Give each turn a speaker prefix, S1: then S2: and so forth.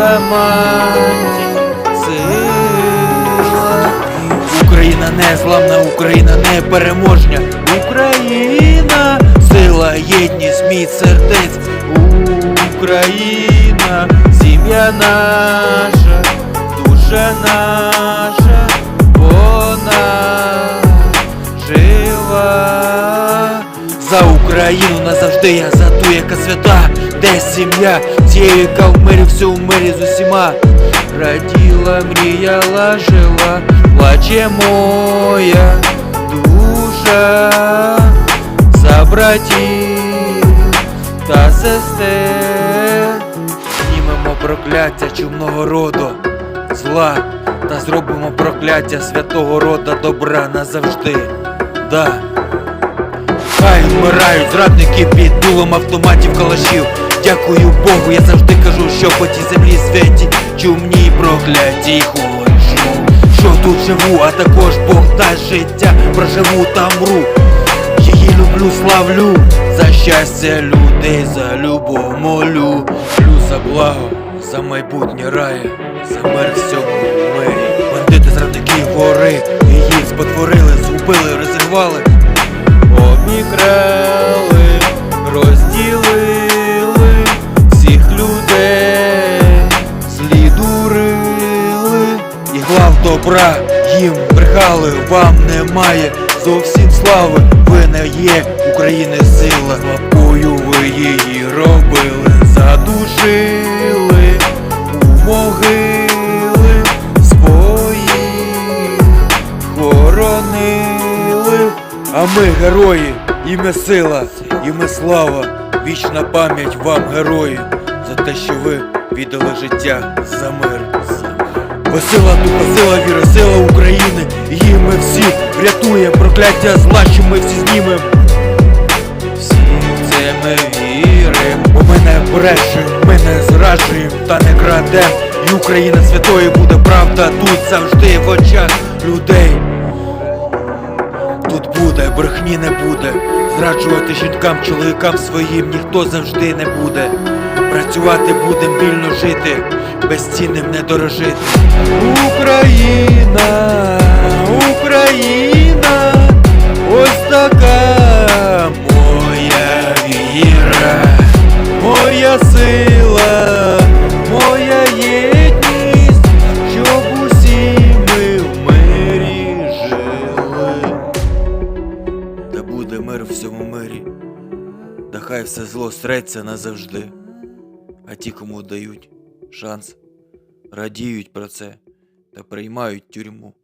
S1: заманчі сила. Україна незламна, Україна непереможня, Україна, сила, єдність, міць сердець, Україна, сім'я наша, душа наша, вона жива. За Україну назавжди я за ту, яка свята, де сім'я, тією, яка в мирі, все в мирі з усіма. Раділа, мріяла, жила, плаче моя душа за братів та сестер. Знімемо прокляття чумного роду, зла та зробимо прокляття святого рода добра назавжди. Да. Хай вмирають зрадники під дулом автоматів калашів. Дякую Богу, я завжди кажу, що по тій землі святі чумні прокляті хочу. Що тут живу, а також Бог дасть життя, проживу та мру. Її люблю, славлю, за щастя людей, за любов молю. Молю за благо, за майбутнє рає, за мир всьому мирі. Бандити, зрадники, вори, її спотворили, згубили, розірвали. Обікрали, добра їм брехали, вам немає зовсім слави, ви не є України сила, слабкою ви її робили, задушили у могили свої хоронили. А ми герої, і ми сила, і ми слава, вічна пам'ять вам, герої, за те, що ви віддали життя за мир. Весела духа, сила, віра, сила України, її ми всі врятуємо, прокляття зла, що ми всі знімемо. Всі в це ми віримо, бо ми не брешем, ми не зраджуємо та не крадем. І Україна святою буде правда тут завжди в очах людей. Тут буде, брехні не буде. Зраджувати жінкам, чоловікам своїм ніхто завжди не буде. Працювати будем вільно жити, безцінним не дорожити. Україна, Україна, ось така моя віра, моя сила, моя єдність, щоб усі ми в мирі жили. Да буде мир в всьому мирі, да хай все зло стреться назавжди. А ті, кому дають шанс, радіють про це та приймають тюрму.